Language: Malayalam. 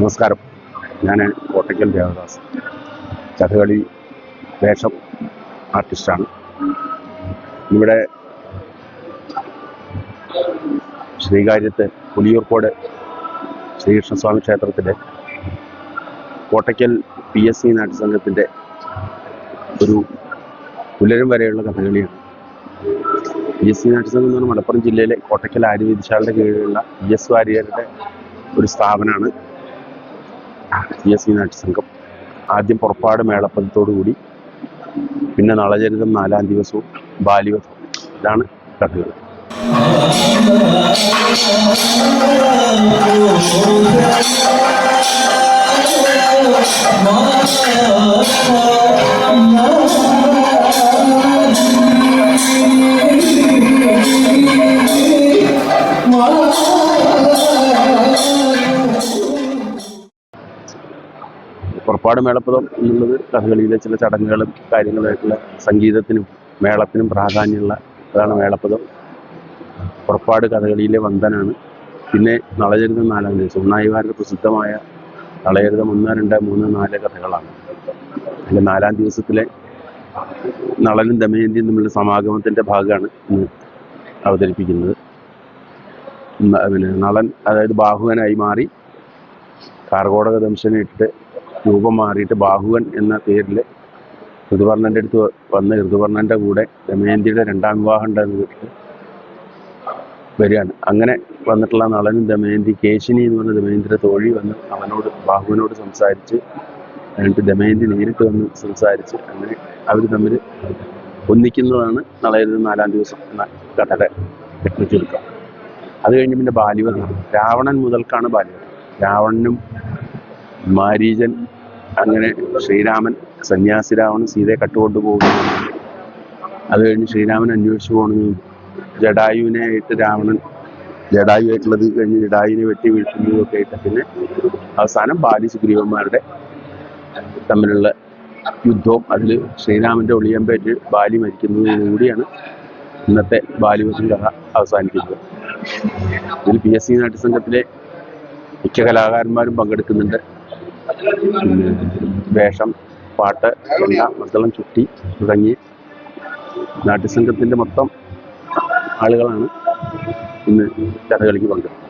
നമസ്കാരം. ഞാൻ കോട്ടയ്ക്കൽ ദേവദാസ്. കഥകളി വേഷം ആർട്ടിസ്റ്റാണ്. ഇവിടെ ശ്രീകാര്യത്ത് പുലിയൂർക്കോട് ശ്രീകൃഷ്ണസ്വാമി ക്ഷേത്രത്തിലെ കോട്ടയ്ക്കൽ പി എസ് സി നാട്യസംഘത്തിന്റെ ഒരു പുലരും വരെയുള്ള കഥകളിയാണ്. പി എസ് സി നാട്യസംഘം എന്ന് പറഞ്ഞാൽ മലപ്പുറം ജില്ലയിലെ കോട്ടയ്ക്കൽ ആര്യവൈദ്യശാലയുടെ കീഴിലുള്ള പി എസ് വാര്യരുടെ ഒരു സ്ഥാപനമാണ് പി എസ് സി നാട്യസംഘം ആദ്യം പുറപ്പാട് മേളപ്പദത്തോടു കൂടി. പിന്നെ നളചരിതം നാലാം ദിവസവും ബാലിവധം ഇതാണ് കഥകൾ. പുറപ്പാട് മേളപ്പുറം എന്നുള്ളത് കഥകളിയിലെ ചില ചടങ്ങുകളും കാര്യങ്ങളുമായിട്ടുള്ള സംഗീതത്തിനും മേളത്തിനും പ്രാധാന്യമുള്ള അതാണ് മേളപ്പദം. പുറപ്പാട് കഥകളിയിലെ വന്ദനാണ്. പിന്നെ നളചരിതം നാലാം ദിവസം. ഉണ്ണായിമാരുടെ പ്രസിദ്ധമായ നളചരിതം ഒന്ന് രണ്ട് മൂന്ന് നാല് കഥകളാണ്. അതിന്റെ നാലാം ദിവസത്തിലെ നളനും ദമയന്തിയും തമ്മിലുള്ള സമാഗമത്തിന്റെ ഭാഗമാണ് ഇന്ന് അവതരിപ്പിക്കുന്നത്. പിന്നെ നളൻ അതായത് ബാഹുവനായി മാറി കാർഗോടക ദംശനിട്ട് രൂപം മാറിയിട്ട് ബാഹുവൻ എന്ന പേരിൽ ഋതുവർണന്റെ അടുത്ത് വന്ന് ഋതുവർണന്റെ കൂടെ ദമയന്തിയുടെ രണ്ടാം വിവാഹം ഉണ്ടെന്ന് വീട്ടിൽ വരികയാണ്. അങ്ങനെ വന്നിട്ടുള്ള നളനും ദമയന്തി കേശിനി എന്ന് പറഞ്ഞ ദമയന്തിയുടെ തോഴി വന്ന് അവനോട് ബാഹുവിനോട് സംസാരിച്ച് എന്നിട്ട് ദമയന്തി നേരിട്ട് വന്ന് സംസാരിച്ച് അങ്ങനെ അവർ തമ്മിൽ ഒന്നിക്കുന്നതാണ് നളയരുത് നാലാം ദിവസം എന്ന കഥയുടെ ചുരുക്കം. അത് കഴിഞ്ഞ് പിന്നെ ബാലിവധം. രാവണൻ മുതൽക്കാണ് ബാലിവധം. രാവണനും മാരീചൻ അങ്ങനെ ശ്രീരാമൻ സന്യാസി രാവണൻ സീതയെ കട്ടുകൊണ്ട് പോകുന്നു. അത് കഴിഞ്ഞ് ശ്രീരാമൻ അന്വേഷിച്ചു പോകുന്നു ജഡായുവിനെ ആയിട്ട് രാവണൻ ജഡായു ആയിട്ടുള്ളത് കഴിഞ്ഞ് ജഡായുവിനെ വെട്ടി വീഴ്ത്തുന്നതും ഒക്കെ ആയിട്ട് പിന്നെ അവസാനം ബാലി സുഗ്രീവന്മാരുടെ തമ്മിലുള്ള യുദ്ധവും അതിൽ ശ്രീരാമന്റെ ഒളിയമ്പേറ്റ് ബാലി മരിക്കുന്നതോടുകൂടിയാണ് ഇന്നത്തെ ബാലിവശം കഥ അവസാനിക്കുന്നത്. ഇതിൽ പി എസ് സി നാട്യസംഘത്തിലെ മിക്ക കലാകാരന്മാരും പങ്കെടുക്കുന്നുണ്ട്. വേഷം പാട്ട് ചെണ്ട മദ്ദളം ചുട്ടി തുടങ്ങി. നാട്യസംഘത്തിന്റെ മൊത്തം ആളുകളാണ് ഇന്ന് കഥകളിക്ക് പങ്കെടുക്കുന്നത്.